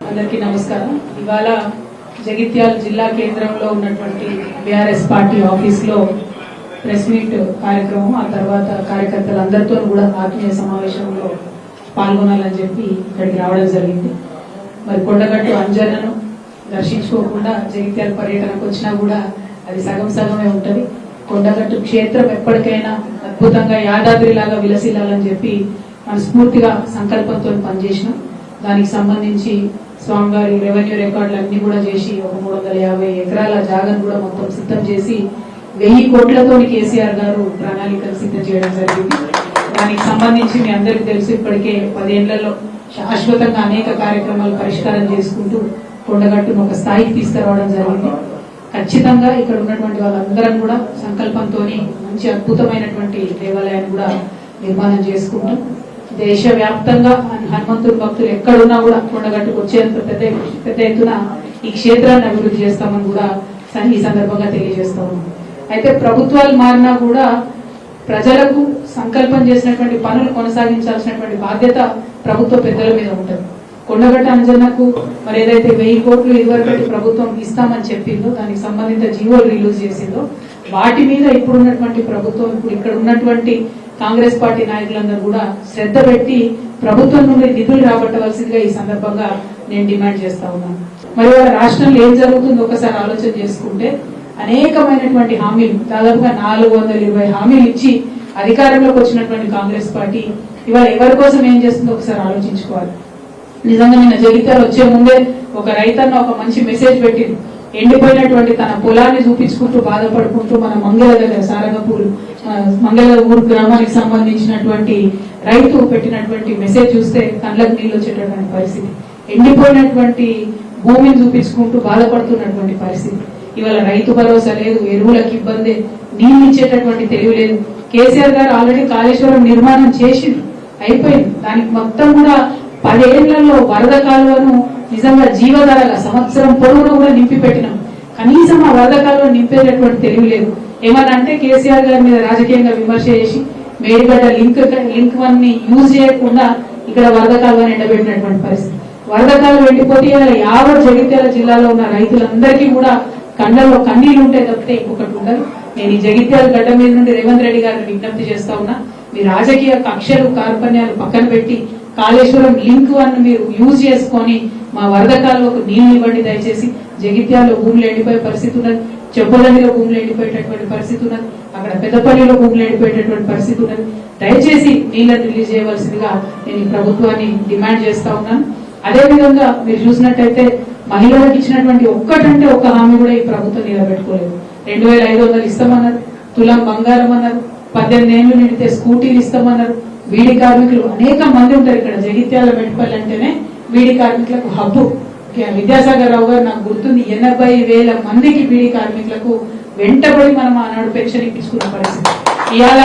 అందరికీ నమస్కారం. ఇవాళ జగిత్యాల జిల్లా కేంద్రంలో ఉన్నటువంటి బీఆర్ఎస్ పార్టీ ఆఫీస్లో ప్రెస్ మీట్ కార్యక్రమం ఆ తర్వాత కార్యకర్తలందరితో కూడా ఆత్మీయ సమావేశంలో పాల్గొనాలని చెప్పి ఇక్కడికి రావడం జరిగింది. మరి కొండగట్టు అంజనను దర్శించుకోకుండా జగిత్యాల పర్యటనకు వచ్చినా కూడా అది సగం సగమే ఉంటది. కొండగట్టు క్షేత్రం ఎప్పటికైనా అద్భుతంగా యాదాద్రిలాగా విలసిల్లాలని చెప్పి మనస్ఫూర్తిగా సంకల్పంతో పనిచేసినాం. దానికి సంబంధించి స్వామివారి రెవెన్యూ రికార్డులు అన్ని కూడా చేసి ఒక మూడు వందల యాభై ఎకరాల జాగను కూడా మొత్తం సిద్ధం చేసి వెయ్యి కోట్లతో కేసీఆర్ గారు ప్రణాళికలు సిద్ధం చేయడం జరిగింది. దానికి సంబంధించి మీ అందరికీ తెలుసు ఇప్పటికే పదేళ్ళలో శాశ్వతంగా అనేక కార్యక్రమాలు పరిష్కారం చేసుకుంటూ కొండగట్టును ఒక స్థాయికి తీసుకురావడం జరిగింది. ఖచ్చితంగా ఇక్కడ ఉన్నటువంటి వాళ్ళందరం కూడా సంకల్పంతో మంచి అద్భుతమైనటువంటి దేవాలయాన్ని కూడా నిర్మాణం చేసుకుంటూ దేశవ్యాప్తంగా హనుమంతుడి భక్తులు ఎక్కడున్నా కూడా కొండగట్టుకు వచ్చేంత పెద్ద పెద్ద ఎత్తున ఈ క్షేత్రాన్ని అభివృద్ధి చేస్తామని కూడా ఈ సందర్భంగా తెలియజేస్తాము. అయితే ప్రభుత్వాలు మారినా కూడా ప్రజలకు సంకల్పం చేసినటువంటి పనులు కొనసాగించాల్సినటువంటి బాధ్యత ప్రభుత్వ పెద్దల మీద ఉంటుంది. కొండగట్ట అంజనకు మరి ఏదైతే వెయ్యి కోట్లు ఇదివరకటి ప్రభుత్వం ఇస్తామని చెప్పిందో దానికి సంబంధిత జీవోలు రిలీజ్ చేసిందో వాటి మీద ఇప్పుడున్నటువంటి ప్రభుత్వం ఇప్పుడు ఇక్కడ ఉన్నటువంటి కాంగ్రెస్ పార్టీ నాయకులందరూ కూడా శ్రద్ధ పెట్టి ప్రభుత్వం నుండి నిధులు రాబట్టవలసిందిగా ఈ సందర్భంగా నేను డిమాండ్ చేస్తా ఉన్నాను. మరి రాష్ట్రంలో ఏం జరుగుతుందో ఒకసారి ఆలోచన చేసుకుంటే అనేకమైనటువంటి హామీలు దాదాపుగా నాలుగు వందల ఇరవై హామీలు ఇచ్చి అధికారంలోకి వచ్చినటువంటి కాంగ్రెస్ పార్టీ ఇవాళ ఎవరి కోసం ఏం చేస్తుందో ఒకసారి ఆలోచించుకోవాలి. నిజంగా నిన్న జగిత్యాలు వచ్చే ముందే ఒక రైతన్న ఒక మంచి మెసేజ్ పెట్టింది. ఎండిపోయినటువంటి తన పొలాన్ని చూపించుకుంటూ బాధపడుకుంటూ మన మంగళ దగ్గర సారగపూర్ మంగళ ఊరు గ్రామానికి సంబంధించినటువంటి రైతు పెట్టినటువంటి మెసేజ్ చూస్తే కళ్ళకు నీళ్ళు వచ్చేటటువంటి పరిస్థితి. ఎండిపోయినటువంటి భూమిని చూపించుకుంటూ బాధపడుతున్నటువంటి పరిస్థితి. ఇవాళ రైతు భరోసా లేదు ఎరువులకు ఇబ్బంది నీళ్ళు ఇచ్చేటటువంటి తెలివి లేదు. కేసీఆర్ గారు ఆల్రెడీ కాళేశ్వరం నిర్మాణం చేసిండ్రు అయిపోయింది. దానికి మొత్తం కూడా పదేళ్ళలో వరద కాలువను నిజంగా జీవధారగా సంవత్సరం పొడవునా కూడా నింపి పెట్టినాం కనీసం ఆ వరద కాలువను నింపేటటువంటి తెలివి లేదు. ఏమనంటే కేసీఆర్ గారి మీద రాజకీయంగా విమర్శ చేసి మేడిగడ్డ లింక్ లింక్ వన్ని యూజ్ చేయకుండా ఇక్కడ వరద కాలువను ఎండబెట్టినటువంటి పరిస్థితి. వరద కాలువ ఎండిపోతే యావత్ జగిత్యాల జిల్లాలో ఉన్న రైతులందరికీ కూడా కండల్లో కన్నీళ్ళు ఉంటే తప్పితే ఇంకొకటి ఉండదు. నేను ఈ జగిత్యాల గడ్డ మీద నుండి రేవంత్ రెడ్డి గారిని విజ్ఞప్తి చేస్తా ఉన్నా మీ రాజకీయ కక్షలు కార్పణ్యాలు పక్కన పెట్టి కాళేశ్వరం లింక్ వన్ మీరు యూజ్ చేసుకొని మా వరద కాలువకు నీళ్ళు ఇవ్వండి దయచేసి. జగిత్యాలలో భూములు ఎండిపోయే పరిస్థితి ఉన్నది. చెప్పదండిలో భూములు ఎండిపోయేటటువంటి పరిస్థితి ఉన్నది. అక్కడ పెద్దపల్లిలో భూములు ఎండిపోయేటటువంటి పరిస్థితి ఉన్నది. దయచేసి నీళ్ళని రిలీజ్ చేయవలసిందిగా నేను ప్రభుత్వాన్ని డిమాండ్ చేస్తా ఉన్నాను. అదేవిధంగా మీరు చూసినట్టయితే మహిళలకు ఇచ్చినటువంటి ఒక్కటంటే ఒక్క హామీ కూడా ఈ ప్రభుత్వం నిలబెట్టుకోలేదు. రెండు వేల ఐదు వందలు ఇస్తామన్నారు. తులం బంగారం అన్నారు. పద్దెనిమిది ఏళ్ళు నిండితే స్కూటీలు ఇస్తామన్నారు. బీడీ కార్మికులు అనేక మంది ఉంటారు ఇక్కడ జగిత్యాల మెట్పల్లి అంటేనే వీడి కార్మికులకు హబ్బు. విద్యాసాగర్ రావు గారు నాకు గుర్తుంది ఎనభై వేల మందికి బీడీ కార్మికులకు వెంటబడి మనం ఆనాడు పెన్షన్ ఇప్పించుకున్న పరిస్థితి. ఇవాళ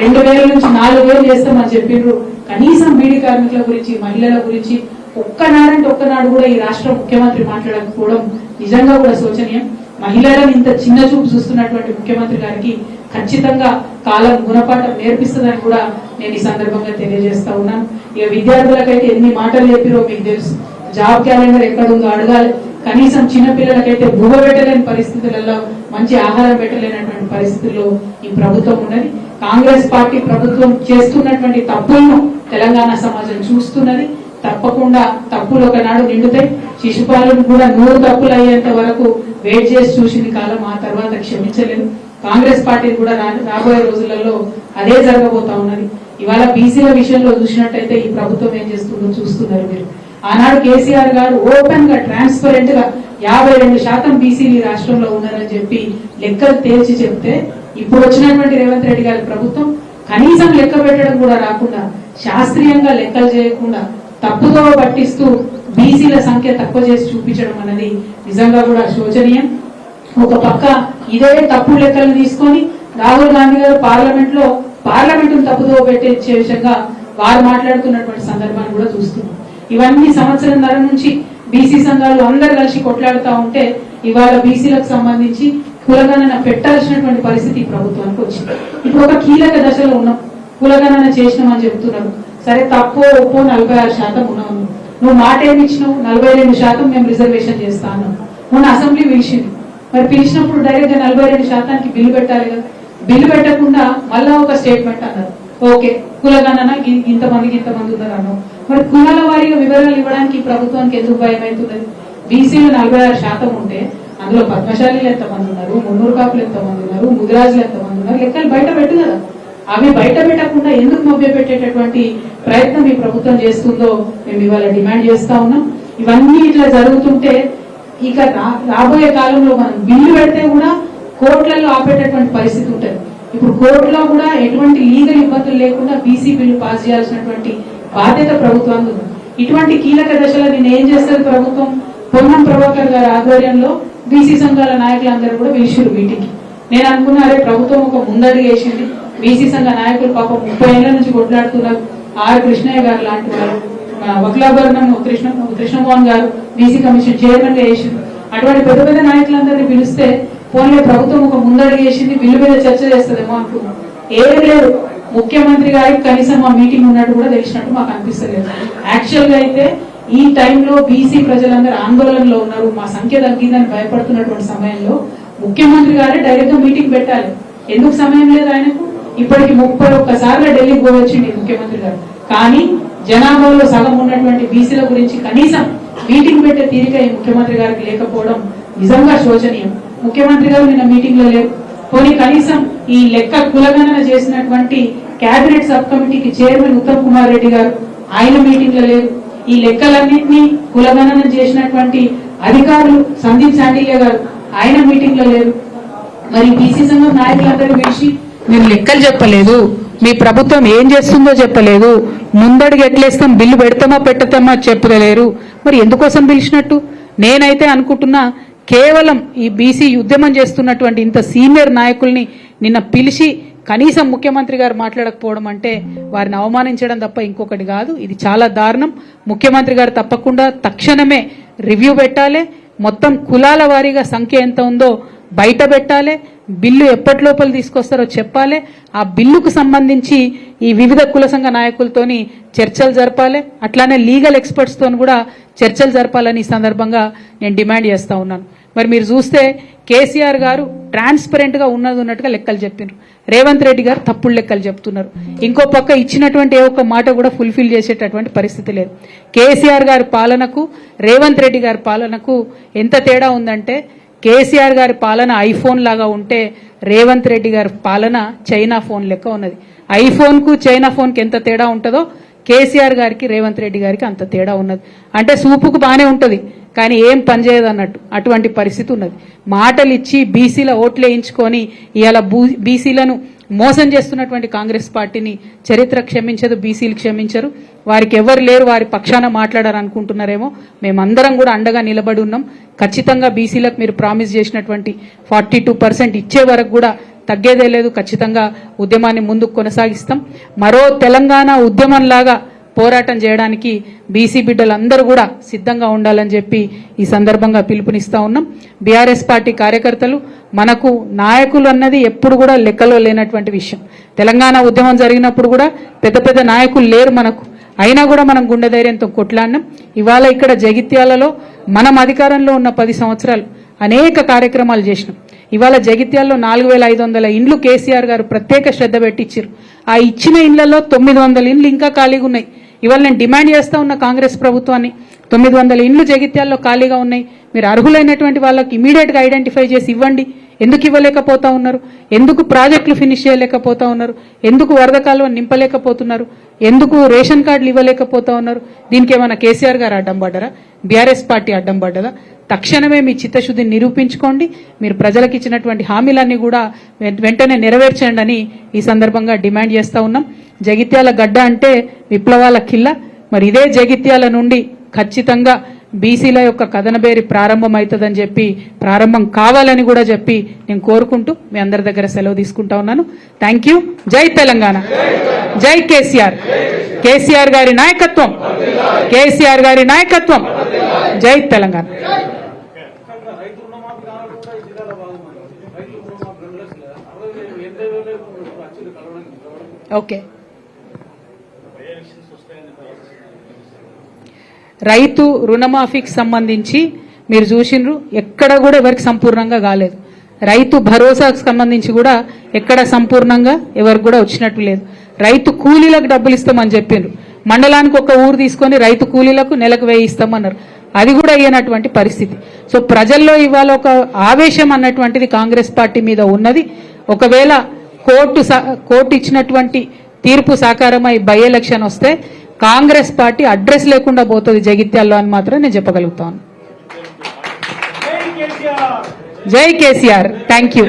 రెండు వేల నుంచి నాలుగు వేలు చేస్తామని చెప్పిండ్రు కనీసం బీడీ కార్మికుల గురించి మహిళల గురించి ఒక్కనాడంటే ఒక్కనాడు కూడా ఈ రాష్ట్ర ముఖ్యమంత్రి మాట్లాడకపోవడం నిజంగా కూడా శోచనీయం. మహిళలను ఇంత చిన్న చూపు చూస్తున్నటువంటి ముఖ్యమంత్రి గారికి ఖచ్చితంగా కాలం గుణపాఠం నేర్పిస్తుందని కూడా నేను ఈ సందర్భంగా తెలియజేస్తా ఉన్నాను. ఇక విద్యార్థులకైతే ఎన్ని మాటలు చెప్పిరో మీకు తెలుసు. జాబ్ క్యాలెండర్ ఎక్కడుందో అడగాలి. కనీసం చిన్న పిల్లలకైతే పెట్టలేని పరిస్థితులలో మంచి ఆహారం పెట్టలేనటువంటి పరిస్థితుల్లో ఈ ప్రభుత్వం ఉన్నది. కాంగ్రెస్ పార్టీ ప్రభుత్వం చేస్తున్నటువంటి తప్పులను తెలంగాణ సమాజం చూస్తున్నది. తప్పకుండా తప్పులు ఒకనాడు నిండుతాయి. శిశుపాలను కూడా నూరు తప్పులు అయ్యేంత వరకు వెయిట్ చేసి చూసింది కాలం ఆ తర్వాత క్షమించలేదు. కాంగ్రెస్ పార్టీ కూడా రాబోయే రోజులలో అదే జరగబోతా ఉన్నది. ఇవాళ బీసీల విషయంలో చూసినట్టయితే ఈ ప్రభుత్వం ఏం చేస్తుందో చూస్తున్నారు మీరు. ఆనాడు కేసీఆర్ గారు ఓపెన్గా ట్రాన్స్పరెంట్గా యాభై రెండు శాతం బీసీలు ఈ రాష్ట్రంలో ఉన్నారని చెప్పి లెక్కలు తేల్చి చెప్తే ఇప్పుడు వచ్చినటువంటి రేవంత్ రెడ్డి గారి ప్రభుత్వం కనీసం లెక్క పెట్టడం కూడా రాకుండా శాస్త్రీయంగా లెక్కలు చేయకుండా తప్పుదో పట్టిస్తూ బీసీల సంఖ్య తక్కువ చేసి చూపించడం అన్నది నిజంగా కూడా శోచనీయం. ఒక పక్క ఇదే తప్పు లెక్కలు తీసుకొని రాహుల్ గాంధీ గారు పార్లమెంట్లో పార్లమెంట్ తప్పుదో పెట్టే విషయంగా వారు మాట్లాడుతున్నటువంటి సందర్భాన్ని కూడా చూస్తున్నాం. ఇవన్నీ సంవత్సరంన్నర నుంచి బీసీ సంఘాలు అందరు కలిసి కొట్లాడుతా ఉంటే ఇవాళ బీసీలకు సంబంధించి కులగణన పెట్టాల్సినటువంటి పరిస్థితి ప్రభుత్వానికి వచ్చింది. ఇప్పుడు ఒక కీలక దశలో ఉన్నాం. కులగణన చేసినామని చెప్తున్నారు. సరే తప్పు ఒప్పో నలభై ఆరు శాతం ఉన్నాము నువ్వు మాట ఏమి ఇచ్చినావు? నలభై రెండు శాతం మేము రిజర్వేషన్ చేస్తాను మొన్న అసెంబ్లీ పిలిచింది. మరి పిలిచినప్పుడు డైరెక్ట్గా నలభై రెండు శాతానికి బిల్లు పెట్టాలి కదా. బిల్లు పెట్టకుండా మళ్ళా ఒక స్టేట్మెంట్ అన్నారు. ఓకే కులగణన ఇంతమందికి ఇంతమంది ఉన్నారు మరి కులాల వారిగా వివరాలు ఇవ్వడానికి ప్రభుత్వానికి ఎందుకు భయం అవుతున్నది? బీసీలు నలభై ఆరు శాతం ఉంటే అందులో పద్మశాలీలు ఎంతమంది ఉన్నారు మున్నూరు కాపులు ఎంతమంది ఉన్నారు ముదిరాజులు ఎంతమంది ఉన్నారు లెక్కలు బయట పెట్టు కదా. అవి బయట పెట్టకుండా ఎందుకు మభ్య పెట్టేటటువంటి ప్రయత్నం ఈ ప్రభుత్వం చేస్తుందో మేము ఇవాళ డిమాండ్ చేస్తా ఉన్నాం. ఇవన్నీ ఇట్లా జరుగుతుంటే ఇక రా- రాబోయే కాలంలో మనం బిల్లు పెడితే కూడా కోర్టులలో ఆపేటటువంటి పరిస్థితి ఉంటుంది. ఇప్పుడు కోర్టులో కూడా ఎటువంటి లీగల్ ఇబ్బందులు లేకుండా బీసీ బిల్లు పాస్ చేయాల్సినటువంటి బాధ్యత ప్రభుత్వానికి ఉంది. ఇటువంటి కీలక దశలో నేను ఏం చేస్తారు ప్రభుత్వం? పొన్నం ప్రభాకర్ గారి ఆధ్వర్యంలో బీసీ సంఘాల నాయకులందరూ కూడా పిలిచిరు మీటింగ్కి. నేను అనుకున్నారే ప్రభుత్వం ఒక ముందడుగు వేసింది. బీసీ సంఘ నాయకులు పాప ముప్పై ఏళ్ళ నుంచి కొట్లాడుతున్నారు. ఆర్ కృష్ణయ్య గారు లాంటి వారు. వక్లాభరణం కృష్ణ కృష్ణమోహన్ గారు బీసీ కమిషన్ చైర్మన్గా వేసింది అటువంటి పెద్ద పెద్ద నాయకులందరినీ పిలిస్తే పోన్లే ప్రభుత్వం ఒక ముందడుగు వేసింది బిల్లు మీద చర్చ చేస్తుందేమో అనుకున్నాం ఏం లేదు. ముఖ్యమంత్రి గారికి కనీసం మా మీటింగ్ ఉన్నట్టు కూడా తెలిసినట్టు మాకు అనిపిస్తలేదు. యాక్చువల్గా అయితే ఈ టైంలో బీసీ ప్రజలందరూ ఆందోళనలో ఉన్నారు. మా సంఖ్య తగ్గిందని భయపడుతున్నటువంటి సమయంలో ముఖ్యమంత్రి గారే డైరెక్ట్గా మీటింగ్ పెట్టాలి. ఎందుకు సమయం లేదు ఆయనకు? ఇప్పటికి ముప్పై ఒక్కసార్లు ఢిల్లీకి పోవచ్చింది ముఖ్యమంత్రి గారు. కానీ జనాభాలో సగం ఉన్నటువంటి బీసీల గురించి కనీసం మీటింగ్ పెట్టే తీరిక ముఖ్యమంత్రి గారికి లేకపోవడం నిజంగా శోచనీయం. ముఖ్యమంత్రి గారు నిన్న మీటింగ్లో లేరు. పోనీ కనీసం ఈ లెక్క కులగణన చేసినటువంటి కేబినెట్ సబ్ కమిటీకి చైర్మన్ ఉత్తమ్ కుమార్ రెడ్డి గారు ఆయన మీటింగ్లో లేరు. ఈ లెక్కలన్నింటినీ కులగణన చేసినటువంటి అధికారులు సందీప్ శాండిల్య గారు ఆయన మీటింగ్లో లేరు. మరి బీసీ సంఘం నాయకులందరూ పిలిచి మీరు లెక్కలు చెప్పలేదు. మీ ప్రభుత్వం ఏం చేస్తుందో చెప్పలేదు. ముందడుగు ఎట్లేస్తాం బిల్లు పెడతామా పెట్టతామా చెప్పలేరు మరి ఎందుకోసం పిలిచినట్టు? నేనైతే అనుకుంటున్నా కేవలం ఈ బీసీ ఉద్యమం చేస్తున్నటువంటి ఇంత సీనియర్ నాయకుల్ని నిన్న పిలిచి కనీసం ముఖ్యమంత్రి గారు మాట్లాడకపోవడం అంటే వారిని అవమానించడం తప్ప ఇంకొకటి కాదు. ఇది చాలా దారుణం. ముఖ్యమంత్రి గారు తప్పకుండా తక్షణమే రివ్యూ పెట్టాలి. మొత్తం కులాల వారీగా సంఖ్య ఎంత ఉందో బయట పెట్టాలి బిల్లు ఎప్పటి లోపల తీసుకొస్తారో చెప్పాలి ఆ బిల్లుకు సంబంధించి ఈ వివిధ కుల సంఘ నాయకులతోని చర్చలు జరపాలి అట్లానే లీగల్ ఎక్స్పర్ట్స్తో కూడా చర్చలు జరపాలని ఈ సందర్భంగా నేను డిమాండ్ చేస్తూ ఉన్నాను. మరి మీరు చూస్తే కేసీఆర్ గారు ట్రాన్స్పరెంట్గా ఉన్నది ఉన్నట్టుగా లెక్కలు చెప్పినారు. రేవంత్ రెడ్డి గారు తప్పుడు లెక్కలు చెప్తున్నారు. ఇంకో పక్క ఇచ్చినటువంటి ఏ ఒక్క మాట కూడా ఫుల్ఫిల్ చేసేటటువంటి పరిస్థితి లేదు. కేసీఆర్ గారి పాలనకు రేవంత్ రెడ్డి గారి పాలనకు ఎంత తేడా ఉందంటే కేసీఆర్ గారి పాలన ఐఫోన్ లాగా ఉంటే రేవంత్ రెడ్డి గారి పాలన చైనా ఫోన్ లెక్క ఉన్నది. ఐఫోన్కు చైనా ఫోన్కి ఎంత తేడా ఉంటుందో కేసీఆర్ గారికి రేవంత్ రెడ్డి గారికి అంత తేడా ఉన్నది. అంటే సూపుకు బానే ఉంటుంది. కానీ ఏం పనిచేయదు అన్నట్టు. అటువంటి పరిస్థితి ఉన్నది. మాటలు ఇచ్చి బీసీల ఓట్లు వేయించుకొని ఇవాళ బీసీలను మోసం చేస్తున్నటువంటి కాంగ్రెస్ పార్టీని చరిత్ర క్షమించదు బీసీలు క్షమించరు. వారికి ఎవరు లేరు వారి పక్షాన మాట్లాడారు అనుకుంటున్నారేమో. మేమందరం కూడా అండగా నిలబడి ఉన్నాం. ఖచ్చితంగా బీసీలకు మీరు ప్రామిస్ చేసినటువంటి ఫార్టీ ఇచ్చే వరకు కూడా తగ్గేదే లేదు. ఖచ్చితంగా ఉద్యమాన్ని ముందుకు కొనసాగిస్తాం. మరో తెలంగాణ ఉద్యమంలాగా పోరాటం చేయడానికి బీసీ బిడ్డలందరూ కూడా సిద్ధంగా ఉండాలని చెప్పి ఈ సందర్భంగా పిలుపునిస్తా ఉన్నాం. బీఆర్ఎస్ పార్టీ కార్యకర్తలు మనకు నాయకులు అన్నది ఎప్పుడు కూడా లెక్కలో లేనటువంటి విషయం. తెలంగాణ ఉద్యమం జరిగినప్పుడు కూడా పెద్ద పెద్ద నాయకులు లేరు మనకు. అయినా కూడా మనం గుండె ధైర్యంతో కొట్లాడినాం. ఇవాళ ఇక్కడ జగిత్యాలలో మనం అధికారంలో ఉన్న పది సంవత్సరాలు అనేక కార్యక్రమాలు చేసినాం. ఇవాళ జగిత్యాల్లో నాలుగు వేల ఐదు వందల ఇండ్లు కేసీఆర్ గారు ప్రత్యేక శ్రద్ధ పెట్టించారు ఆ ఇచ్చిన ఇండ్లలో తొమ్మిది వందల ఇండ్లు ఇంకా ఖాళీగా ఉన్నాయి. ఇవాళ నేను డిమాండ్ చేస్తా ఉన్న కాంగ్రెస్ ప్రభుత్వాన్ని. తొమ్మిది వందల ఇండ్లు జగిత్యాల్లో ఖాళీగా ఉన్నాయి. మీరు అర్హులైనటువంటి వాళ్ళకి ఇమీడియట్గా ఐడెంటిఫై చేసి ఇవ్వండి. ఎందుకు ఇవ్వలేకపోతా ఉన్నారు? ఎందుకు ప్రాజెక్టులు ఫినిష్ చేయలేకపోతా ఉన్నారు? ఎందుకు వరద కాలువ నింపలేకపోతున్నారు? ఎందుకు రేషన్ కార్డులు ఇవ్వలేకపోతా ఉన్నారు? దీనికి ఏమైనా కేసీఆర్ గారు అడ్డం పడ్డారా? బీఆర్ఎస్ పార్టీ అడ్డం పడ్డదా? తక్షణమే మీ చిత్తశుద్ధిని నిరూపించుకోండి. మీరు ప్రజలకు ఇచ్చినటువంటి హామీలన్నీ కూడా వెంటనే నెరవేర్చండి అని ఈ సందర్భంగా డిమాండ్ చేస్తా ఉన్నాం. జగిత్యాల గడ్డ అంటే విప్లవాల కిల్ల మరి ఇదే జగిత్యాల నుండి ఖచ్చితంగా బీసీల యొక్క కథనబేరి ప్రారంభమవుతుందని చెప్పి ప్రారంభం కావాలని కూడా చెప్పి నేను కోరుకుంటూ మీ అందరి దగ్గర సెలవు తీసుకుంటా ఉన్నాను. థ్యాంక్ యూ జై తెలంగాణ. జై కేసీఆర్. కేసీఆర్ గారి నాయకత్వం. కేసీఆర్ గారి నాయకత్వం. జై తెలంగాణ. ఓకే రుణమాఫీ కావాలంటే కూడా ఈ జిల్లాలో బాగుంది రైతు రుణమాఫీ రెండు లక్షలు అరవై వేలు ఎనభై వేలు వచ్చింది కలవడానికి ఓకే రైతు రుణమాఫీకి సంబంధించి మీరు చూసిండ్రు ఎక్కడ కూడా ఎవరికి సంపూర్ణంగా కాలేదు. రైతు భరోసాకు సంబంధించి కూడా ఎక్కడ సంపూర్ణంగా ఎవరికి కూడా వచ్చినట్టు లేదు. రైతు కూలీలకు డబ్బులు ఇస్తామని చెప్పిండ్రు. మండలానికి ఒక ఊరు తీసుకొని రైతు కూలీలకు నెలకు వేయి ఇస్తామన్నారు. అది కూడా అయ్యనటువంటి పరిస్థితి. సో ప్రజల్లో ఇవాళ ఒక ఆవేశం అన్నటువంటిది కాంగ్రెస్ పార్టీ మీద ఉన్నది. ఒకవేళ కోర్టు కోర్టు ఇచ్చినటువంటి తీర్పు సాకారమై బై ఎలక్షన్ వస్తే కాంగ్రెస్ పార్టీ అడ్రస్ లేకుండా పోతుంది జగిత్యాల్లో అని మాత్రం నేను చెప్పగలుగుతాను. జై కేసీఆర్. జై కేసీఆర్. Thank you